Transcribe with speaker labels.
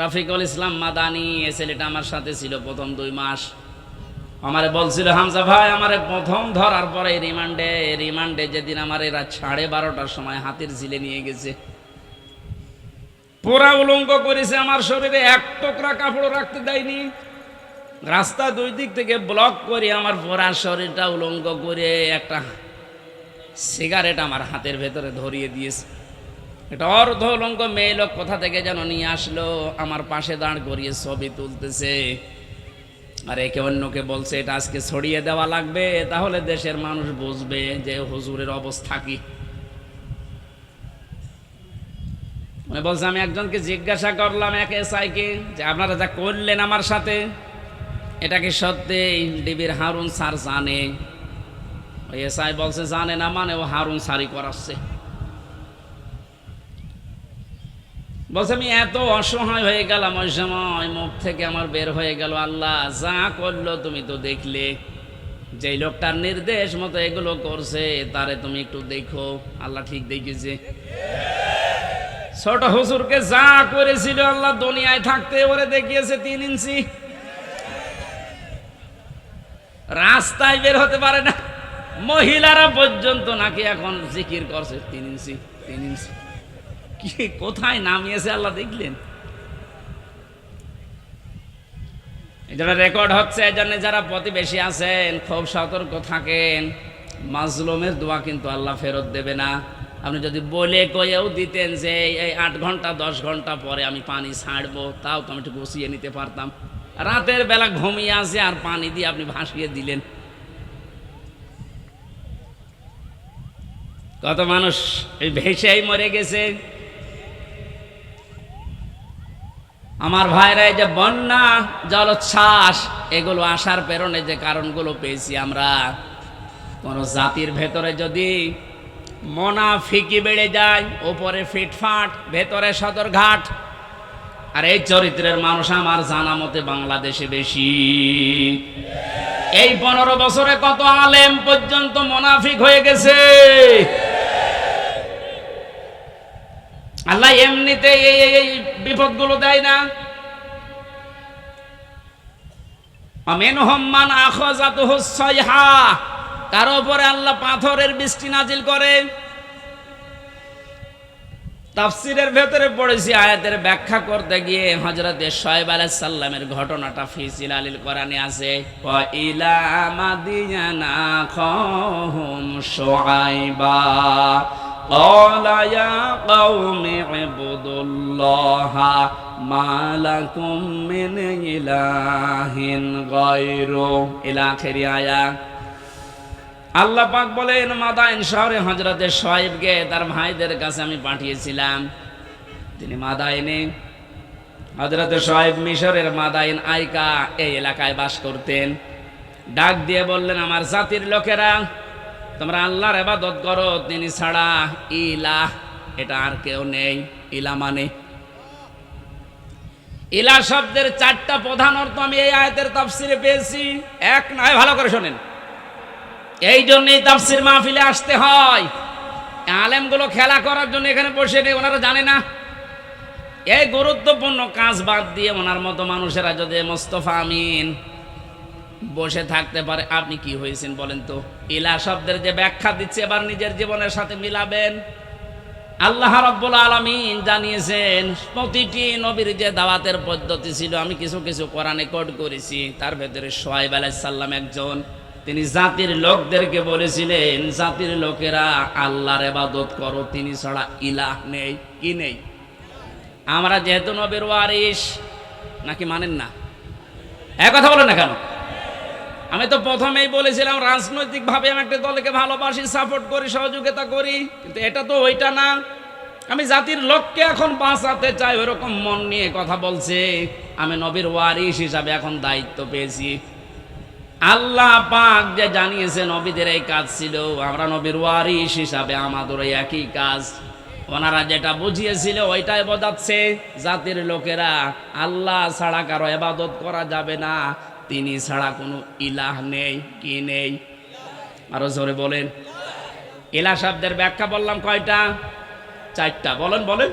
Speaker 1: রাফিকুল ইসলাম মাদানি এ ছেলেটা আমার সাথে ছিল প্রথম দুই মাস। আমারে বলছিল, হামজা ভাই, আমারে প্রথম ধরার পরে রিমান্ডে রিমান্ডে যেদিন আমার এরা সাড়ে বারোটার সময় হাতির ঝিলে নিয়ে গেছে। পোড়া উলঙ্গ করেছে আমার শরীরে, এক টুকরা কাপড় রাখতে দেয়নি। রাস্তা দুই দিক থেকে ব্লক করে আমার পোড়া শরীরটা উলঙ্গ করে একটা সিগারেট আমার হাতের ভেতরে ধরিয়ে দিয়েছে। এটা অর্ধ উলঙ্গ মেয়ে লোক কোথা থেকে যেন নিয়ে আসলো? আমার পাশে দাঁড় করিয়ে ছবি তুলতেছে। আর একে অন্যকে বলছে, এটা আজকে ছড়িয়ে দেওয়া লাগবে, তাহলে দেশের মানুষ বুঝবে যে হুজুরের অবস্থা কি। মানে বলছে, আমি একজনকে জিজ্ঞাসা করলাম এক এসআইকে যে, আপনারা যা করলেন আমার সাথে, এটা কি সত্যি? ডিবির হারুন স্যার জানে। ওই এসআই বলছে, জানে না মানে ও হারুন সারি করাচ্ছে। বলছে, আমি এত অসহায় হয়ে গেলাম ওই সময়, মুখ থেকে আমার বের হয়ে গেল আল্লাহ, যা করল তুমি তো দেখলে। যেই লোকটার নির্দেশ মতো এগুলো করছে, তারে তুমি একটু দেখো, আল্লাহ ঠিক দেখেছে ছোট হুজুরকে যা করেছিল আল্লাহ দুনিয়ায় থাকতে ওরে দেখিয়েছে তিন ইঞ্চি। রাস্তায় বের হতে পারে না, মহিলারা পর্যন্ত নাকি এখন জিকির করছে তিন ইঞ্চি তিন ইঞ্চি। কি, কোথায় নামিয়েছে আল্লাহ দেখলেন? জন্য রেকর্ড হচ্ছে, এই জন্য যারা প্রতিবেশী আছেন, খুব সতর্ক থাকেন। মাজলুমের দোয়া কিন্তু আল্লাহ ফেরত দেবে না। আপনি যদি বলে কয়েও দিতেন যে এই আট ঘণ্টা, দশ ঘণ্টা পরে আমি পানি ছাড়বো তাও তো আমি একটু গুছিয়ে নিতে পারতাম। রাতের বেলা ঘুমিয়ে আসে আর পানি দিয়ে আপনি ভাসিয়ে দিলেন। কত মানুষ এই ভেসেই মরে গেছে। আমার ভাইরা এই যে বন্যা, জলোচ্ছ্বাস, এগুলো আসার প্রেরণে যে কারণগুলো পেয়েছি আমরা। কোন জাতির ভেতরে যদি মোনাফিকি বেড়ে যায়, ওপরে ফিটফাট, ভেতরে সদরঘাট, আর এই চরিত্রের মানুষ আমার জানা মতে বাংলাদেশে বেশি। এই পনেরো বছরে কত আলেম পর্যন্ত মোনাফিক হয়ে গেছে? আল্লাহ এমনিতে এই এই- বিপদগুলো দেয় না। আমেন হম্মান আখাজাত হুসাইহা কারও উপরে আল্লাহ পাথরের বৃষ্টি নাজিল করে। তাফসিরের ভেতরে পড়েছি, আয়াতের ব্যাখ্যা করতে গিয়ে হজরতে শয়েব আলাইহিস সাল্লামের ঘটনাটা ফিসিল আলিল কোরআনে আছে। ইলা মাদিয়ানা খাহুম শুআইবা قال يا قوم اعبدوا الله ما لكم من إله غيره إلى آخر آية আল্লাহ পাক বলেন মাদাইন শহরে হজরতের শোয়েবকে তার ভাইদের কাছে আমি পাঠিয়েছিলাম তিনি মাদাইনে হজরতের শোয়েব মিশরের মাদাইন আইকা এই এলাকায় বাস করতেন ডাক দিয়ে বললেন আমার জাতির লোকেরা তোমরা আল্লাহর এবাদত করো, তিনি ছাড়া ইলাহ, এটা আর কেউ নেই। ইলা মানে? ইলা শব্দের চারটা প্রধান অর্থ আমি এই আয়াতের তাফসিরে পেয়েছি। এক নয় ভালো করে শোনেন। এই জন্যই তাফসির মাহফিলে আসতে হয়। আলেমগুলো খেলা করার জন্য এখানে বসে নেই, ওনারা জানে না। এই গুরুত্বপূর্ণ কাজ বাদ দিয়ে ওনার মতো মানুষেরা যদি মোস্তফা আমিন বসে থাকতে পারে। আপনি কি হয়েছেন বলেন তো? ইলা শব্দের যে ব্যাখ্যা দিচ্ছে, এবার নিজের জীবনের সাথে মিলাবেন। আল্লাহ রব্বুল আলমিন জানিয়েছেন, প্রতিটি নবীর যে দাওয়াতের পদ্ধতি ছিল, আমি কিছু কিছু কোরআনে কোড করেছি। তার ভেতরে সোহাইব আলাইসাল্লাম একজন। তিনি জাতির লোকদেরকে বলেছিলেন, জাতির লোকেরা আল্লাহর এবাদত করো, তিনি ছাড়া ইলাহ নেই, কি নেই? আমরা যেহেতু নবীর ওয়ারিস নাকি মানেন না? এক কথা বলেন না কেন? আমি তো প্রথমেই বলেছিলাম, রাজনৈতিকভাবে আমি একটা দলকে ভালোবাসি সাপোর্ট করি, সহযোগিতা করি, কিন্তু এটা তো ওইটা না। আমি জাতির লোককে এখন বাঁচাতে চাই, ওরকম মন নিয়ে কথা বলছে। আমি নবীর ওয়ারিস হিসাবে এখন দায়িত্ব পেয়েছি। আল্লাহ পাক যে জানিয়েছে নবীদের এই কাজ ছিল, আমরা নবীর ওয়ারিস হিসাবে আমাদের ওই একই কাজ। ওনারা যেটা বুঝিয়েছিল, ওইটাই বোঝাচ্ছে। জাতির লোকেরা, আল্লাহ ছাড়া কারও এবাদত করা যাবে না। তিনি ছাড়া কোনো ইলাহ নেই, কি নেই? আরও জোরে বলেন। ইলা শব্দের ব্যাখ্যা বললাম কয়টা? চারটা। বলেন বলেন।